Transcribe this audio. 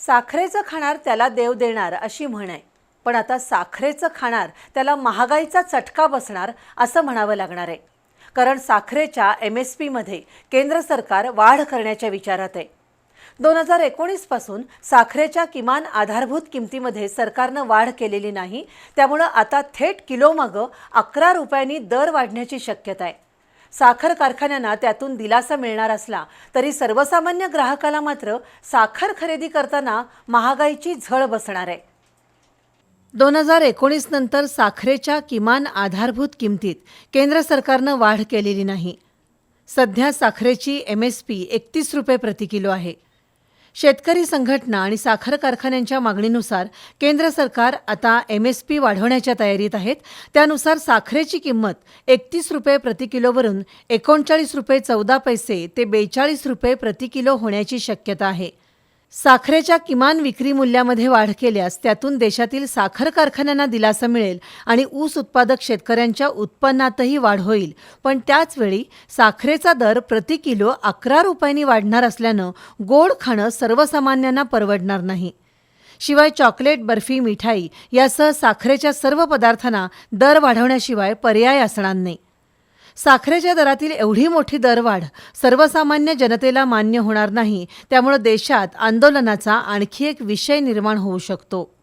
साखरेचं खाणार त्याला देव देणार अशी म्हण. आहे पण आता साखरेचं खाणार त्याला महागाईचा चटका बसणार असं म्हणावं लागणार. आहे कारण साखरेच्या एम एस पीमध्ये केंद्र सरकार वाढ करण्याच्या विचारात आहे. दोन हजार एकोणीसपासून साखरेच्या किमान आधारभूत किमतीमध्ये सरकारनं वाढ केलेली नाही त्यामुळं आता थेट किलोमागं अकरा रुपयांनी दर वाढण्याची शक्यता आहे. साखर कारखान्यांना त्यातून दिलासा मिळणार असला तरी सर्वसामान्य ग्राहकाला मात्र साखर खरेदी करताना महागाईची झळ बसणार आहे. दोन हजार एकोणीस नंतर साखरेच्या किमान आधारभूत किमतीत केंद्र सरकारनं वाढ केलेली नाही. सध्या साखरेची एम एस पी एकतीस रुपये प्रति किलो आहे. शेतकरी संघटना आणि साखर कारखान्यांच्या मागणीनुसार केंद्र सरकार आता एम एस पी वाढवण्याच्या तयारीत आहेत. त्यानुसार साखरेची किंमत एकतीस रुपये प्रति किलोवरून एकोणचाळीस रुपये चौदा पैसे ते बेचाळीस रुपये प्रति किलो होण्याची शक्यता आहे. साखरेच्या किमान विक्री मूल्यामध्ये वाढ केल्यास त्यातून देशातील साखर कारखान्यांना दिलासा मिळेल आणि ऊस उत्पादक शेतकऱ्यांच्या उत्पन्नातही वाढ होईल. पण त्याचवेळी साखरेचा दर प्रति किलो अकरा रुपयांनी वाढणार असल्यानं गोड खाणं सर्वसामान्यांना परवडणार नाही. शिवाय चॉकलेट बर्फी मिठाई यासह साखरेच्या सर्व पदार्थांना दर वाढवण्याशिवाय पर्याय असणार नाही. साखरेच्या दरातील एवढी मोठी दरवाढ सर्वसामान्य जनतेला मान्य होणार नाही त्यामुळे देशात आंदोलनाचा आणखी एक विषय निर्माण होऊ शकतो.